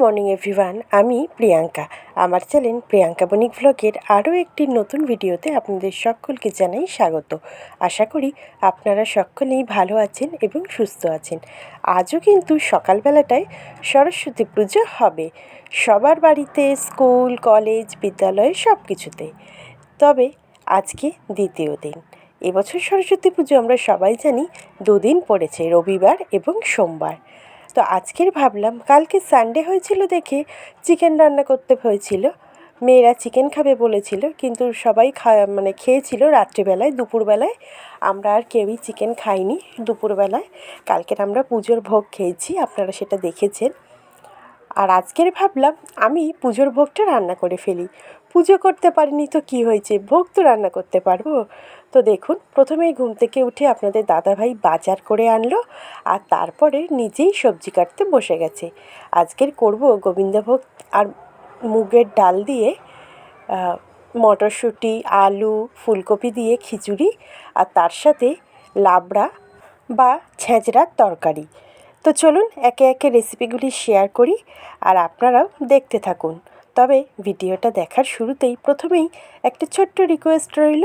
Morning, everyone. আমি প্রিয়াঙ্কা। আমার channel Priyanka বণিক ভ্লগের আরও একটি নতুন ভিডিওতে আপনাদের সকলকে জানাই স্বাগত। আশা করি আপনারা সকলেই ভালো আছেন এবং সুস্থ আছেন। আজও কিন্তু সকালবেলাটায় সরস্বতী পুজো হবে। সবার বাড়িতে, স্কুল, কলেজ, বিদ্যালয় সব কিছুতে তবে আজকে দ্বিতীয় দিন। এবছর সরস্বতী পুজো আমরা সবাই জানি দুদিন পড়েছে, রবিবার এবং সোমবার। তো আজকের ভাবলাম, কালকে সানডে হয়েছিল দেখে চিকেন রান্না করতে হয়েছিল। মেয়েরা চিকেন খাবে বলেছিল, কিন্তু সবাই খা মানে খেয়েছিল রাত্রিবেলায়, দুপুরবেলায়। আমরা আর কেউই চিকেন খাইনি দুপুরবেলায়। কালকের আমরা পুজোর ভোগ খেয়েছি, আপনারা সেটা দেখেছেন। আর আজকের ভাবলাম, আমি পুজোর ভোগটা রান্না করে ফেলি। পুজো করতে পারিনি তো কি হয়েছে? ভোগ তো রান্না করতে পারব? তো দেখুন, প্রথমেই ঘুম থেকে উঠে আপনাদের দাদাভাই বাজার করে আনলো আর তারপরে নিজেই সবজি কাটতে বসে গেছে। আজকের করব গোবিন্দভোগ আর মুগের ডাল দিয়ে মটরশুঁটি, আলু, ফুলকপি দিয়ে খিচুড়ি আর তার সাথে লাবড়া বা ছেঁচড়ার তরকারি। তো চলুন একে একে রেসিপিগুলি শেয়ার করি আর আপনারাও দেখতে থাকুন। তবে ভিডিওটা দেখার শুরুতেই প্রথমেই একটা ছোট্ট রিকোয়েস্ট রইল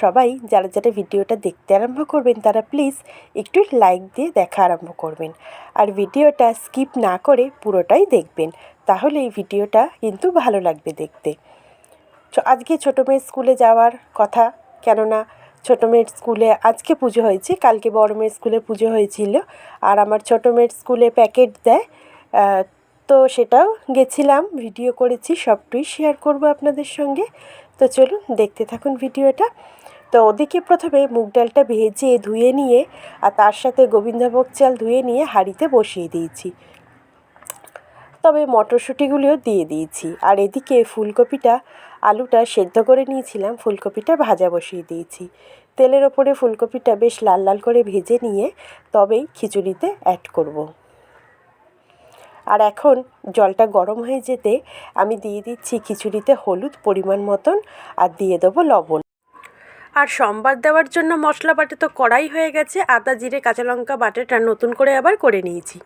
সবাই যারা যারা ভিডিওটা দেখতে আরম্ভ করবেন, তারা প্লিজ একটু লাইক দিয়ে দেখা আরম্ভ করবেন। আর ভিডিওটা স্কিপ না করে পুরোটাই দেখবেন। তাহলে এই ভিডিওটা কিন্তু ভালো লাগবে দেখতে। আজকে ছোটো মেয়ের স্কুলে যাওয়ার কথা, কেননা ছোটো মেয়ের স্কুলে আজকে পুজো হয়েছে, কালকে বড় মেয়ের স্কুলে পুজো হয়েছিল। আর আমার ছোটো মেয়ের স্কুলে প্যাকেট দেয় তো সেটাও গেছিলাম ভিডিও করেছি, সবটাই শেয়ার করব আপনাদের সঙ্গে। তো চলুন দেখতে থাকুন ভিডিওটা। তো ওদিকে প্রথমে মুগ ডালটা ভেজে ধুয়ে নিয়ে আর তার সাথে গোবিন্দভোগ চাল ধুয়ে নিয়ে হাঁড়িতে বসিয়ে দিয়েছি। তবে মটরশুঁটিগুলিও দিয়ে দিয়েছি। আর এদিকে ফুলকপিটা, আলুটা সেদ্ধ করে নিয়েছিলাম, ফুলকপিটা ভাজা বসিয়ে দিয়েছি। তেলের ওপরে ফুলকপিটা বেশ লাল লাল করে ভেজে নিয়ে তবেই খিচুড়িতে অ্যাড করব। আর এখন জলটা গরম হয়ে যেতে আমি দিয়ে দিচ্ছি খিচুড়িতে হলুদ পরিমাণ মতন আর দিয়ে দেবো লবণ। আর সম্বার দেওয়ার জন্য মশলা বাটে তো কড়াই হয়ে গেছে, আদা, জিরে, কাঁচা লঙ্কা বাটেটা নতুন করে আবার করে নিয়েছি।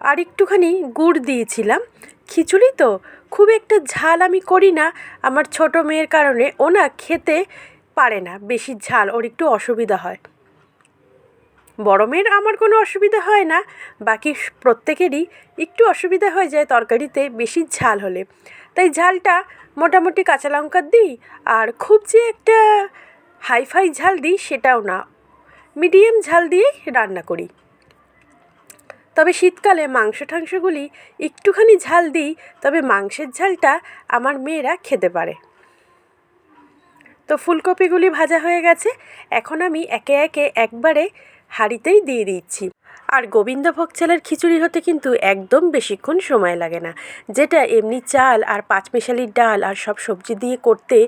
আর একটুখানি গুড় দিয়েছিলাম। খিচুড়ি তো, খুব একটা ঝাল আমি করি না, আমার ছোট মেয়ের কারণে ও না খেতে পারে না, বেশি ঝাল, ওর একটু অসুবিধা হয়। বড় মেয়ের আমার কোনো অসুবিধা হয় না, বাকি প্রত্যেকেরই একটু অসুবিধা হয়ে যায় তরকারিতে, বেশি ঝাল হলে। তাই ঝালটা মোটামুটি কাঁচা লঙ্কার দিই আর খুব যে একটা হাইফাই ঝাল দিই সেটাও না। মিডিয়াম ঝাল দিয়েই রান্না করি। তবে শীতকালে মাংস টাংসগুলি একটুখানি ঝাল দিই, তবে মাংসের ঝালটা আমার মেয়েরা খেতে পারে। তো ফুলকপিগুলি ভাজা হয়ে গেছে, এখন আমি একে একে একবারে হাঁড়িতেই দিয়ে দিচ্ছি। আর গোবিন্দভোগ চালের খিচুড়ি হতে কিন্তু একদম বেশিক্ষণ সময় লাগে না। যেটা এমনি চাল আর পাঁচমিশালির ডাল আর সব সবজি দিয়ে করতে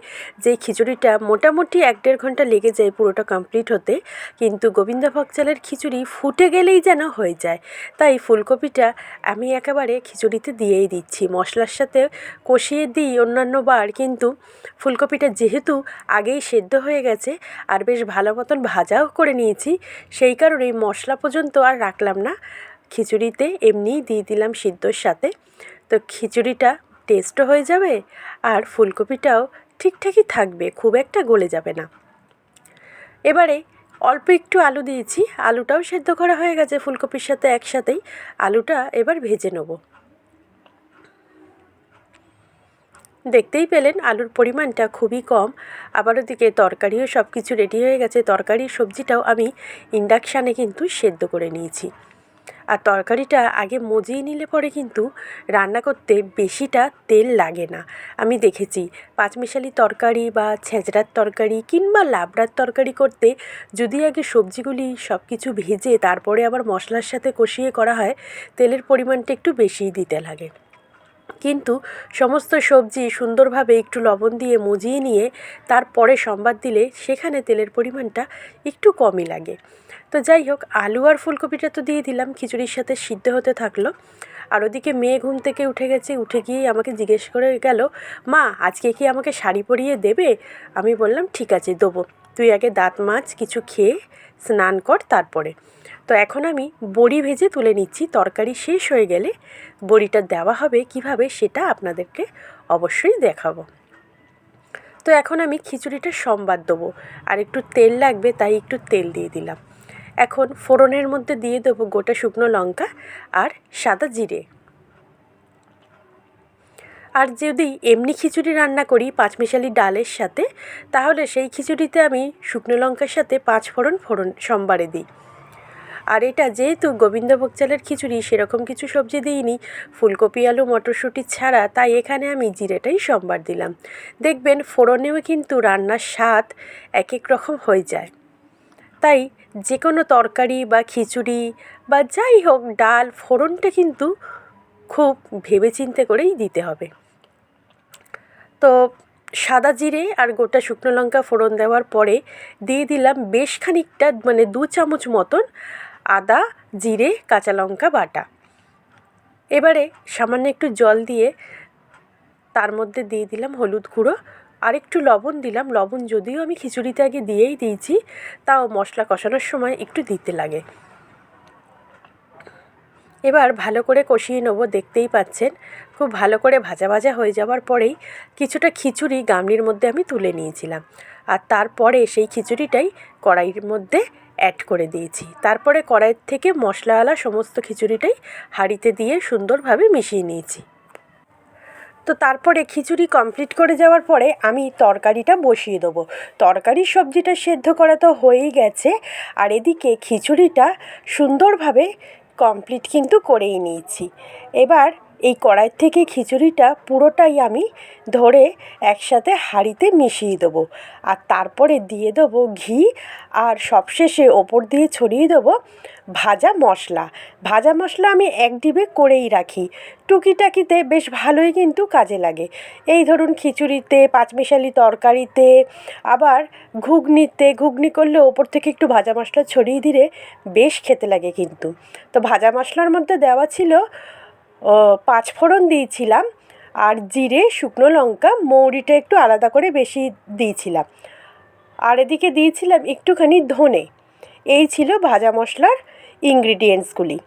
যে খিচুড়িটা মোটামুটি এক দেড় ঘণ্টা লেগে যায় পুরোটা কমপ্লিট হতে, কিন্তু গোবিন্দভোগ চালের খিচুড়ি ফুটে গেলেই যেন হয়ে যায়। তাই ফুলকপিটা আমি একেবারে খিচুড়িতে দিয়েই দিচ্ছি। মশলার সাথে কষিয়ে দিই অন্যান্য বার, কিন্তু ফুলকপিটা যেহেতু আগেই সেদ্ধ হয়ে গেছে আর বেশ ভালো মতন ভাজাও করে নিয়েছি, সেই কারণেই মশলা পর্যন্ত আর রাখলাম না। খিচুড়িতে এমনিই দিয়ে দিলাম সিদ্ধর সাথে। তো খিচুড়িটা টেস্টও হয়ে যাবে আর ফুলকপিটাও ঠিকঠাকই থাকবে, খুব একটা গলে যাবে না। এবারে অল্প একটু আলু দিয়েছি। আলুটাও সেদ্ধ করা হয়ে গেছে ফুলকপির সাথে একসাথেই। আলুটা এবার ভেজে নেব। দেখতেই পেলেন আলুর পরিমাণটা খুবই কম। আবার ওদিকে তরকারিও সব কিছু রেডি হয়ে গেছে। তরকারির সবজিটাও আমি ইন্ডাকশানে কিন্তু সেদ্ধ করে নিয়েছি। আর তরকারিটা আগে মজিয়ে নিলে পরে কিন্তু রান্না করতে বেশিটা তেল লাগে না। আমি দেখেছি পাঁচমিশালি তরকারি বা ছেঁচড়ার তরকারি কিংবা লাবড়ার তরকারি করতে যদি আগে সবজিগুলি সব কিছু ভেজে তারপরে আবার মশলার সাথে কষিয়ে করা হয়, তেলের পরিমাণটা একটু বেশিই দিতে লাগে। কিন্তু সমস্ত সবজি সুন্দরভাবে একটু লবণ দিয়ে মজিয়ে নিয়ে তারপরে সম্বাদ দিলে সেখানে তেলের পরিমাণটা একটু কমই লাগে। তো যাই হোক, আলু আর ফুলকপিটা তো দিয়ে দিলাম, খিচুড়ির সাথে সিদ্ধ হতে থাকল। আর ওদিকে মেয়ে ঘুম থেকে উঠে গেছে, উঠে গিয়েই আমাকে জিজ্ঞেস করে গেল, মা, আজকে কি আমাকে শাড়ি পরিয়ে দেবে? আমি বললাম, ঠিক আছে, দেবো। তুই আগে দাঁত মাছ, কিছু খেয়ে স্নান কর তারপরে। তো এখন আমি বড়ি ভেজে তুলে নিচ্ছি, তরকারি শেষ হয়ে গেলে বড়িটা দেওয়া হবে কীভাবে সেটা আপনাদেরকে অবশ্যই দেখাবো। তো এখন আমি খিচুড়িটা সম্বাদ দেবো, আর একটু তেল লাগবে তাই একটু তেল দিয়ে দিলাম। এখন ফোড়নের মধ্যে দিয়ে দেবো গোটা শুকনো লঙ্কা আর সাদা জিরে। আর যদি এমনি খিচুড়ি রান্না করি পাঁচমিশালি ডালের সাথে, তাহলে সেই খিচুড়িতে আমি শুকনো লঙ্কার সাথে পাঁচ ফোড়ন ফোড়ন সোমবারে দিই। আর এটা যেহেতু গোবিন্দভোগ চালের খিচুড়ি, সেরকম কিছু সবজি দিইনি। ফুলকপি, আলু, মটরশুঁটি ছাড়া, তাই এখানে আমি জিরেটাই সোমবার দিলাম। দেখবেন ফোড়নেও কিন্তু রান্নার স্বাদ এক এক রকম হয়ে যায়। তাই যে কোনো তরকারি বা খিচুড়ি বা যাই হোক, ডাল, ফোড়নটা কিন্তু খুব ভেবেচিন্তে করেই দিতে হবে। তো সাদা জিরে আর গোটা শুকনো লঙ্কা ফোড়ন দেওয়ার পরে দিয়ে দিলাম বেশ খানিকটা মানে দু চামচ মতন আদা, জিরে, কাঁচা লঙ্কা বাটা। এবারে সামান্য একটু জল দিয়ে তার মধ্যে দিয়ে দিলাম হলুদ গুঁড়ো। আর একটু লবণ দিলাম, লবণ যদিও আমি খিচুড়িতে আগে দিয়েই দিয়েছি, তাও মশলা কষানোর সময় একটু দিতে লাগে। এবার ভালো করে কষিয়ে নেব, দেখতেই পাচ্ছেন। খুব ভালো করে ভাজা ভাজা হয়ে যাওয়ার পরেই কিছুটা খিচুড়ি গামলির মধ্যে আমি তুলে নিয়েছিলাম। আর তারপরে সেই খিচুড়িটাই কড়াইয়ের মধ্যে অ্যাড করে দিয়েছি। তারপরে কড়াইয়ের থেকে মশলাওয়ালা সমস্ত খিচুড়িটাই হাঁড়িতে দিয়ে সুন্দরভাবে মিশিয়ে নিয়েছি। তো তারপরে খিচুড়ি কমপ্লিট করে যাওয়ার পরে আমি তরকারিটা বসিয়ে দেবো। তরকারির সবজিটা সেদ্ধ করা তো হয়েই গেছে। আর এদিকে খিচুড়িটা সুন্দরভাবে কমপ্লিট কিন্তু করেই নিয়েছি। এবার এই কড়াই থেকে খিচুড়িটা পুরোটাই আমি ধরে একসাথে হাঁড়িতে মিশিয়ে দেবো। আর তারপরে দিয়ে দেবো ঘি, আর সবশেষে ওপর দিয়ে ছড়িয়ে দেবো ভাজা মশলা। ভাজা মশলা আমি এক ডিবে করেই রাখি। টুকিটাকিতে বেশ ভালোই কিন্তু কাজে লাগে। এই ধরুন খিচুড়িতে, পাঁচমিশালি তরকারিতে, আবার ঘুগনিতে। ঘুগনি করলে ওপর থেকে একটু ভাজা মশলা ছড়িয়ে দিলে বেশ খেতে লাগে কিন্তু। তো ভাজা মশলার মধ্যে দেওয়া ছিল পাঁচ ফোড়ন দিয়েছিলাম আর জিরে, শুকনো লঙ্কা, মৌরিটা একটু আলাদা করে বেশি দিয়েছিলাম। আর এদিকে দিয়েছিলাম একটুখানি ধনে। এই ছিল ভাজা মশলার ইনগ্রিডিয়েন্টসগুলি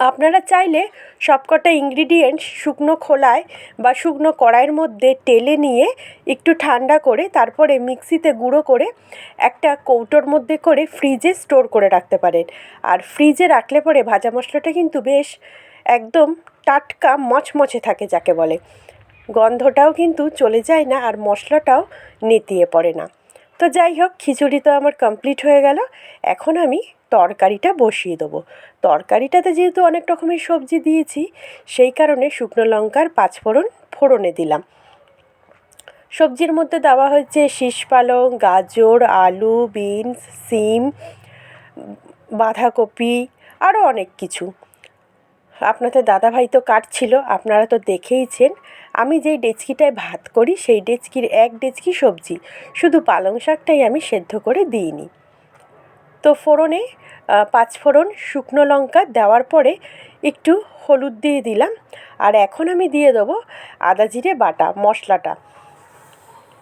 আপনারা চাইলে সবকটা ইনগ্রিডিয়েন্টস শুকনো খোলায় বা শুকনো কড়াইয়ের মধ্যে টেলে নিয়ে একটু ঠান্ডা করে তারপরে মিক্সিতে গুঁড়ো করে একটা কৌটোর মধ্যে করে ফ্রিজে স্টোর করে রাখতে পারেন। আর ফ্রিজে রাখলে পরে ভাজা মশলাটা কিন্তু বেশ একদম টাটকা মচমচে থাকে যাকে বলে। গন্ধটাও কিন্তু চলে যায় না আর মশলাটাও নেতিয়ে পড়ে না। তো যাই হোক, খিচুড়ি তো আমার কমপ্লিট হয়ে গেল। এখন আমি তরকারিটা বসিয়ে দেবো। তরকারিটাতে যেহেতু অনেক রকমের সবজি দিয়েছি, সেই কারণে শুকনো লঙ্কার পাঁচফোড়ন ফোড়নে দিলাম। সবজির মধ্যে দেওয়া হয়েছে শীষ পালং, গাজর, আলু, বিনস, সিম, বাঁধাকপি, আরও অনেক কিছু। আপনাদের দাদাভাই তো কাটছিল, আপনারা তো দেখেইছেন। আমি যেই ডেচকিটায় ভাত করি, সেই ডেচকির এক ডেচকি সবজি। শুধু পালং শাকটাই আমি সেদ্ধ করে দিইনি। তো ফোড়নে পাঁচ ফোড়ন শুকনো লঙ্কা দেওয়ার পরে একটু হলুদ দিয়ে দিলাম। আর এখন আমি দিয়ে দেবো আদা জিরে বাটা, মশলাটা।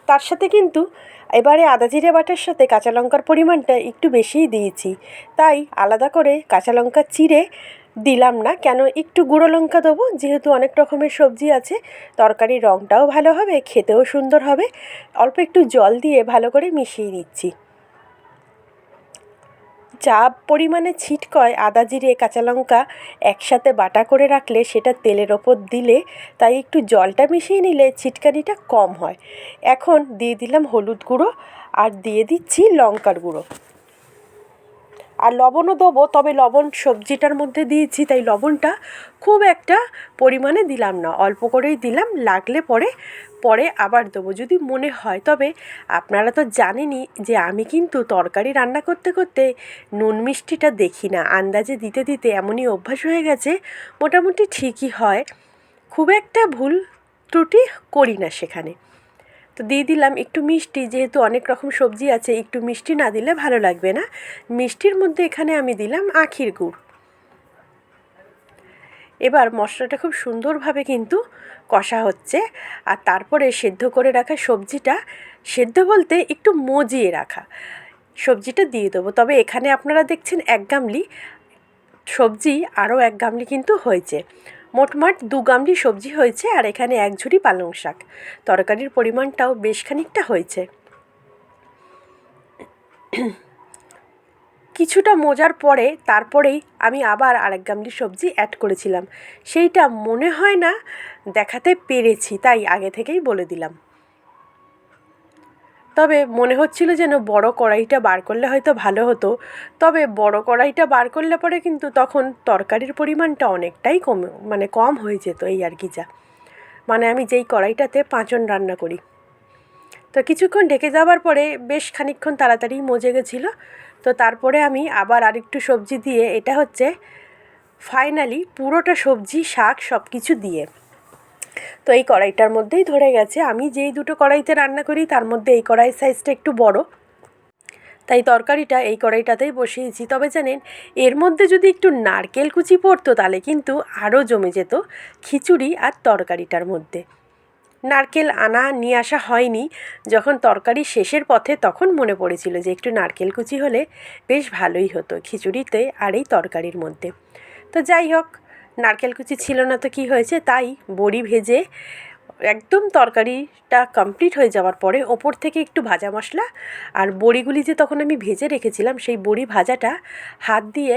তার সাথে কিন্তু এবারে আদা জিরে বাটার সাথে কাঁচা লঙ্কার পরিমাণটা একটু বেশিই দিয়েছি। তাই আলাদা করে কাঁচা লঙ্কা চিড়ে দিলাম না। কেন একটু গুঁড়ো লঙ্কা দেবো? যেহেতু অনেক রকমের সবজি আছে, তরকারির রঙটাও ভালো হবে, খেতেও সুন্দর হবে। অল্প একটু জল দিয়ে ভালো করে মিশিয়ে নিচ্ছি। যা পরিমাণে ছিটকয় আদা জিরে, কাঁচা লঙ্কা একসাথে বাটা করে রাখলে সেটা তেলের ওপর দিলে, তাই একটু জলটা মিশিয়ে নিলে ছিটকানিটা কম হয়। এখন দিয়ে দিলাম হলুদ গুঁড়ো আর দিয়ে দিচ্ছি লঙ্কার গুঁড়ো। আর লবণও দেবো, তবে লবণ সবজিটার মধ্যে দিয়েছি, তাই লবণটা খুব একটা পরিমাণে দিলাম না। অল্প করেই দিলাম, লাগলে পরে পরে আবার দেবো যদি মনে হয়। তবে আপনারা তো জানেনই যে আমি কিন্তু তরকারি রান্না করতে করতে নুন মিষ্টিটা দেখি না। আন্দাজে দিতে দিতে এমনই অভ্যাস হয়ে গেছে, মোটামুটি ঠিকই হয়। খুব একটা ভুল ত্রুটি করি না সেখানে। তো দিয়ে দিলাম একটু মিষ্টি, যেহেতু অনেক রকম সবজি আছে, একটু মিষ্টি না দিলে ভালো লাগবে না। মিষ্টির মধ্যে এখানে আমি দিলাম আখির গুড়। এবার মশলাটা খুব সুন্দরভাবে কিন্তু কষা হচ্ছে, আর তারপরে সেদ্ধ করে রাখা সবজিটা, সেদ্ধ বলতে একটু মজিয়ে রাখা। সবজিটা দিয়ে দেবো, তবে এখানে আপনারা দেখছেন এক গামলি, সবজি আরও এক গামলি কিন্তু হয়েছে। মোটমাট দু গামলি সবজি হয়েছে আর এখানে এক ঝুড়ি পালং শাক। তরকারির পরিমাণটাও বেশ খানিকটা হয়েছে। কিছুটা মজার পরে তারপরেই আমি আবার আরেক গামলি সবজি অ্যাড করেছিলাম। সেইটা মনে হয় না দেখাতে পেরেছি, তাই আগে থেকেই বলে দিলাম। তবে মনে হচ্ছিল যেন বড় কড়াইটা বার করলে হয়তো ভালো হতো। তবে বড় কড়াইটা বার করলে পরে কিন্তু তখন তরকারির পরিমাণটা অনেকটাই কম মানে কম হয়ে যেত এই আর কি যা। মানে আমি যেই কড়াইটাতে পাঁচন রান্না করি। তো কিছুক্ষণ ঢেকে যাওয়ার পরে বেশ খানিকক্ষণ তাড়াতাড়ি মজে গেছিল। তো তারপরে আমি আবার আরেকটু সবজি দিয়ে, এটা হচ্ছে ফাইনালি পুরোটা সবজি, শাক সব কিছু দিয়ে। তো এই কড়াইটার মধ্যেই ধরে গেছে। আমি যেই দুটো কড়াইতে রান্না করি, তার মধ্যে এই কড়াই সাইজটা একটু বড়। তাই তরকারিটা এই কড়াইটাতেই বসিয়েছি। তবে জানেন, এর মধ্যে যদি একটু নারকেল কুচি পড়তো, তাহলে কিন্তু আরও জমে যেত খিচুড়ি আর তরকারিটার মধ্যে। নারকেল আনা নিয়ে আসা হয়নি। যখন তরকারি শেষের পথে, তখন মনে পড়েছিল যে একটু নারকেল কুচি হলে বেশ ভালোই হতো খিচুড়িতে আর এই তরকারির মধ্যে। তো যাই হোক নারকেল কুচি ছিল না তো কী হয়েছে? তাই বড়ি ভেজে একদম তরকারিটা কমপ্লিট হয়ে যাওয়ার পরে ওপর থেকে একটু ভাজা মশলা আর বড়িগুলি যে তখন আমি ভেজে রেখেছিলাম, সেই বড়ি ভাজাটা হাত দিয়ে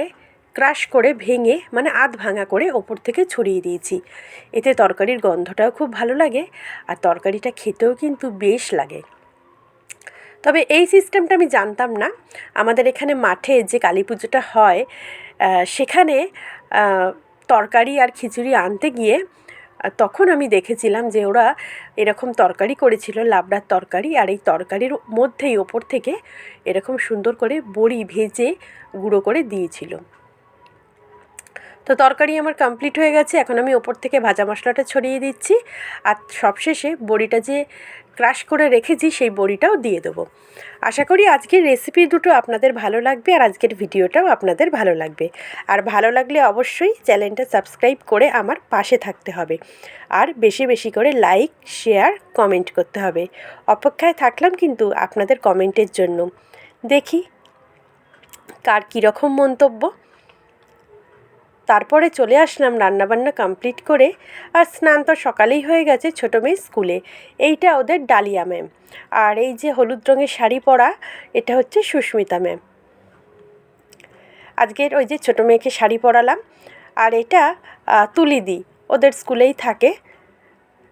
ক্রাশ করে ভেঙে মানে আধ ভাঙা করে ওপর থেকে ছড়িয়ে দিয়েছি। এতে তরকারির গন্ধটাও খুব ভালো লাগে আর তরকারিটা খেতেও কিন্তু বেশ লাগে। তবে এই সিস্টেমটা আমি জানতাম না। আমাদের এখানে মাঠে যে কালী পুজোটা হয় সেখানে তরকারি আর খিচুড়ি আনতে গিয়ে তখন আমি দেখেছিলাম যে ওরা এরকম তরকারি করেছিল, লাবড়ার তরকারি, আর এই তরকারির মধ্যেই ওপর থেকে এরকম সুন্দর করে বড়ি ভেজে গুঁড়ো করে দিয়েছিল। তো তরকারি আমার কমপ্লিট হয়ে গেছে, এখন আমি ওপর থেকে ভাজা মশলাটা ছড়িয়ে দিচ্ছি। আর সবশেষে বড়িটা যে ক্রাশ করে রেখেছি সেই বড়িটাও দিয়ে দেবো। আশা করি আজকের রেসিপি দুটো আপনাদের ভালো লাগবে আর আজকের ভিডিওটাও আপনাদের ভালো লাগবে। আর ভালো লাগলে অবশ্যই চ্যানেলটা সাবস্ক্রাইব করে আমার পাশে থাকতে হবে। আর বেশি বেশি করে লাইক শেয়ার কমেন্ট করতে হবে। অপেক্ষায় থাকলাম কিন্তু আপনাদের কমেন্টের জন্য। দেখি কার কীরকম মন্তব্য। তারপরে চলে আসলাম রান্নাবান্না কমপ্লিট করে আর স্নান তো সকালেই হয়ে গেছে ছোটো মেয়ে স্কুলে। এইটা ওদের ডালিয়া ম্যাম আর এই যে হলুদ রঙের শাড়ি পরা, এটা হচ্ছে সুস্মিতা ম্যাম আজকের ওই যে ছোটো মেয়েকে শাড়ি পরালাম। আর এটা তুলিদি, ওদের স্কুলেই থাকে।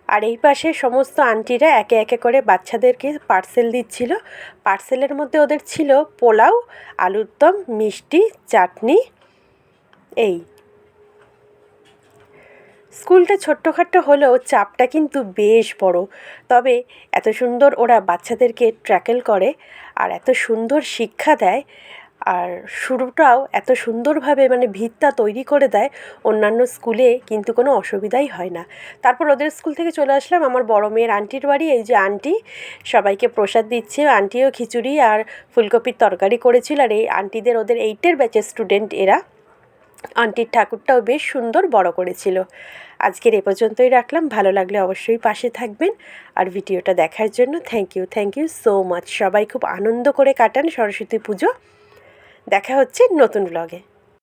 আর এই পাশে সমস্ত আন্টিরা একে একে করে বাচ্চাদেরকে পার্সেল দিচ্ছিল। পার্সেলের মধ্যে ওদের ছিল পোলাও আলুর দম মিষ্টি, চাটনি, এই। স্কুলটা ছোট্টখাট্টো হলেও চাপটা কিন্তু বেশ বড়। তবে এত সুন্দর ওরা বাচ্চাদেরকে ট্র্যাকেল করে আর এত সুন্দর শিক্ষা দেয় আর শুরুটাও এত সুন্দরভাবে মানে ভিতটা তৈরি করে দেয়, অন্যান্য স্কুলে কিন্তু কোনো অসুবিধাই হয় না। তারপর ওদের স্কুল থেকে চলে আসলাম আমার বড় মেয়ের আন্টির বাড়ি, এই যে আন্টি সবাইকে প্রসাদ দিচ্ছে। আন্টিও খিচুড়ি আর ফুলকপির তরকারি করেছিল আর এই আন্টিদের, ওদের এইটের ব্যাচের স্টুডেন্ট এরা। আন্টির ঠাকুরটাও বেশ সুন্দর বড় করেছিল। আজকের এ পর্যন্তই রাখলাম। ভালো লাগলে অবশ্যই পাশে থাকবেন। আর ভিডিওটা দেখার জন্য thank you thank you so much সবাই খুব আনন্দ করে কাটান সরস্বতী পুজো। দেখা হচ্ছে নতুন ব্লগে